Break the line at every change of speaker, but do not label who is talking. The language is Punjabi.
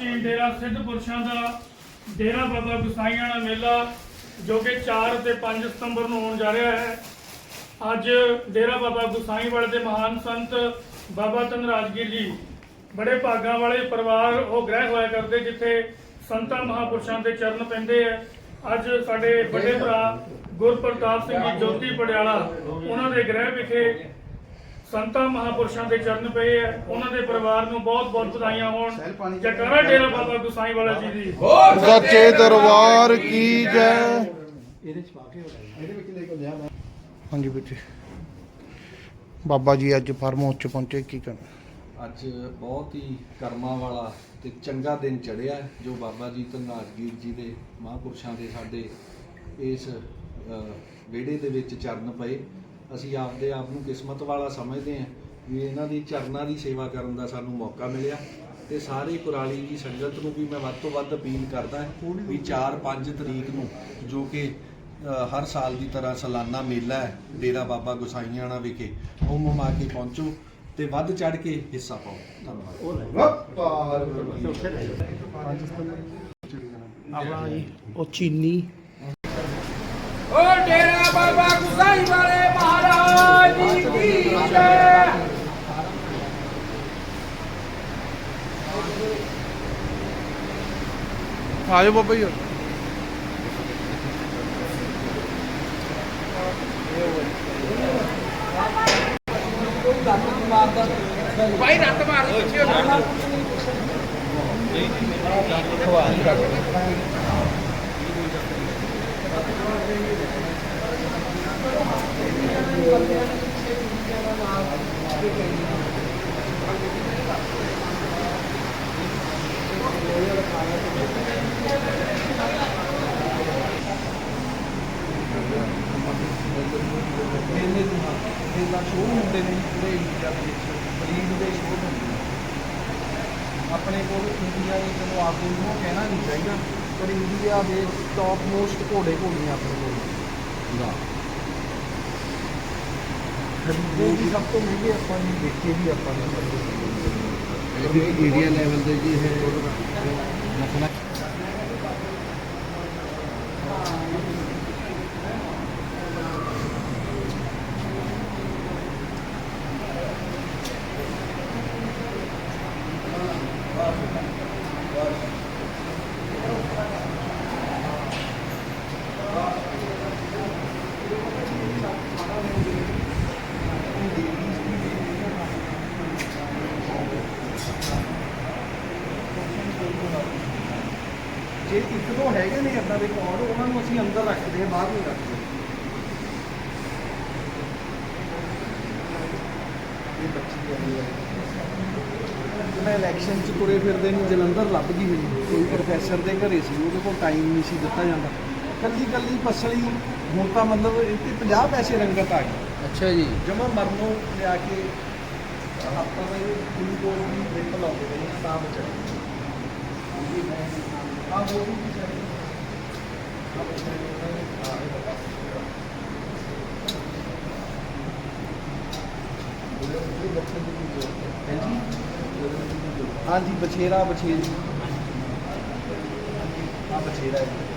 ਪ੍ਰਾਚੀਨ ਡੇਰਾ ਸਿੱਧ ਪੁਰਸ਼ਾਂ ਦਾ, ਡੇਰਾ ਬਾਬਾ ਗੁਸਾਈਆਂ ਦਾ ਮੇਲਾ, ਜੋ ਕਿ 4 ਅਤੇ 5 ਸਤੰਬਰ ਨੂੰ ਹੋਣ ਜਾ ਰਿਹਾ ਹੈ। ਅੱਜ ਡੇਰਾ ਬਾਬਾ ਗੁਸਾਈ ਦੇ ਮਹਾਨ ਸੰਤ ਬਾਬਾ ਧਨਰਾਜਗੀਰ ਜੀ, ਬੜੇ ਭਾਗਾਂ ਵਾਲੇ ਪਰਿਵਾਰ ਉਹ ਗ੍ਰਹਿ ਹੋਇਆ ਕਰਦੇ ਜਿੱਥੇ ਸੰਤਾਂ ਮਹਾਪੁਰਸ਼ਾਂ ਦੇ ਚਰਨ ਪੈਂਦੇ ਆ। ਅੱਜ ਸਾਡੇ ਵੱਡੇ ਭਰਾ ਗੁਰਪ੍ਰਤਾਪ ਸਿੰਘ ਜੀ, ਜੋਤੀ ਪੜਿਆਲਾ ਉਹਨਾਂ ਦੇ ਗ੍ਰਹਿ ਵਿਖੇ ਸੰਤਾਂ ਮਹਾਪੁਰਸ਼ਾਂ ਦੇ ਚਰਨ ਪਏ ਆ ਉਹਨਾਂ ਦੇ ਪਰਿਵਾਰ ਨੂੰ ਬਹੁਤ ਬਹੁਤ ਵਧਾਈਆਂ ਹੋਣ। ਜੈਕਾਰਾ ਡੇਰਾ ਬਾਬਾ ਗੁਸਾਈ ਵਾਲਾ ਜੀ ਦੀ।
ਸੱਚੇ ਦਰਬਾਰ ਕੀ ਜੈ। ਹਾਂਜੀ ਬੱਚੇ ਬਾਬਾ ਜੀ ਅੱਜ ਫਾਰਮ ਹਾਊਸ ਚ ਪਹੁੰਚੇ ਕੀ ਕਰਨ?
ਅੱਜ ਬਹੁਤ ਹੀ ਕਰਮਾਂ ਵਾਲਾ ਤੇ ਚੰਗਾ ਦਿਨ ਚੜਿਆ ਜੋ ਬਾਬਾ ਜੀ ਧੰਨਾਜਗੀਰ ਜੀ ਦੇ ਮਹਾਂਪੁਰਸ਼ਾਂ ਦੇ ਸਾਡੇ ਇਸ ਵਿਹੜੇ ਦੇ ਵਿੱਚ ਚਰਨ ਪਏ। ਅਸੀਂ ਆਪਦੇ ਆਪ ਨੂੰ ਕਿਸਮਤ ਵਾਲਾ ਸਮਝਦੇ ਹਾਂ ਵੀ ਇਹਨਾਂ ਦੀ ਚਰਨਾਂ ਦੀ ਸੇਵਾ ਕਰਨ ਦਾ ਸਾਨੂੰ ਮੌਕਾ ਮਿਲਿਆ ਤੇ ਸਾਰੇ ਕੁਰਾਲੀ ਦੀ ਸੰਗਤ ਨੂੰ ਵੀ ਮੈਂ ਵੱਧ ਤੋਂ ਵੱਧ ਅਪੀਲ ਕਰਦਾ ਵੀ 4-5 ਤਰੀਕ ਨੂੰ ਜੋ ਕਿ ਹਰ ਸਾਲ ਦੀ ਤਰ੍ਹਾਂ ਸਾਲਾਨਾ ਮੇਲਾ ਹੈ ਡੇਰਾ ਬਾਬਾ ਗੁਸਾਈਆਣਾ ਵਿਖੇ ਉਹ ਮਮਾ ਕੇ ਪਹੁੰਚੋ ਤੇ ਵੱਧ ਚੜ ਕੇ ਹਿੱਸਾ ਪਾਓ। ਧੰਨਵਾਦ।
ਆਪਣਾ ਉਹ ਚੀਨੀ
ਓ ਡੇਰਾ ਬਾਬਾ ਗੁਸਾਈ ਵਾਲੇ ਮਹਾਰਾਜ ਜੀ ਕੀ ਜੈ
ਆਜੋ ਬਾਬਾ ਜੀ
ਭਾਈ ਰੱਤ ਮਾਰ ਪਿੱਛੇ ਹੋ ਜਾ
ਮੇਲੇ ਦੀ ਮੇਲਾ ਸ਼ੋਅ ਹੁੰਦੇ ਨੇ ਪੂਰੇ ਇੰਡੀਆ ਦੇ ਵਿੱਚ ਬਰੀਡ ਦੇ ਸ਼ੋਅ ਹੁੰਦੇ ਨੇ ਆਪਣੇ ਕੋਲ ਇੰਡੀਆ ਦੇ ਚਲੋ ਆਪਦੇ ਨੂੰ ਕਹਿਣਾ ਨਹੀਂ ਚਾਹੀਦਾ। ਪਰ ਇੰਡੀਆ ਦੇ ਟੌਪ ਮੋਸਟ ਘੋੜੇ ਘੋੜੀਆਂ ਆਪਣੇ ਕੋਲ। ਖਰੀਦੇ ਵੀ ਸਭ ਤੋਂ ਮਹਿੰਗੇ ਆਪਾਂ ਨੇ ਦੇਖੇ ਵੀ ਆਪਾਂ ਨੇ।
ਇੰਡੀਆ ਲੈਵਲ ਤੇ ਜੀ ਇਹ।
ਜੇ ਇੱਕ ਦੋ ਹੈਗੇ ਨੇ ਇਦਾਂ ਦੇ ਕੋਡ ਉਹਨਾਂ ਨੂੰ ਅਸੀਂ ਅੰਦਰ ਰੱਖਦੇ ਹਾਂ ਬਾਹਰ ਨਹੀਂ ਰੱਖਦੇ। ਇਹ ਬੱਚੀ ਹੈ। ਮੈਂ ਇਲੈਕਸ਼ਨ ਚ ਤੁਰੇ ਫਿਰਦੇ ਨੂੰ ਜਲੰਧਰ ਲੱਭ ਗਈ ਮੈਨੂੰ ਕੋਈ ਪ੍ਰੋਫੈਸਰ ਦੇ ਘਰੇ ਸੀ ਉਹਦੇ ਕੋਲ ਟਾਈਮ ਨਹੀਂ ਸੀ ਦਿੱਤਾ ਜਾਂਦਾ। ਕੱਲੀ ਕੱਲੀ ਪਸਲੀ ਹੁਣ ਤਾਂ ਮਤਲਬ ਇਹ ਤੇ 50 ਪੈਸੇ ਰੰਗਤ ਆ ਗਈ
ਅੱਛਾ ਜੀ।
ਜਮਾ ਮਰਨੋਂ ਲਿਆ ਕੇ ਆਪਾਂ ਨੇ ਗਲੂਕੋਜ਼ ਦੀ ਡ੍ਰਿਪ ਲਾਉਂਦੇ ਨੇ ਤਾਂ ਬਚਾ ਹਾਂਜੀ ਬਛੇਰਾ ਬਛੇਰੀ ਆ ਬਛੇਰਾ ਹੈ।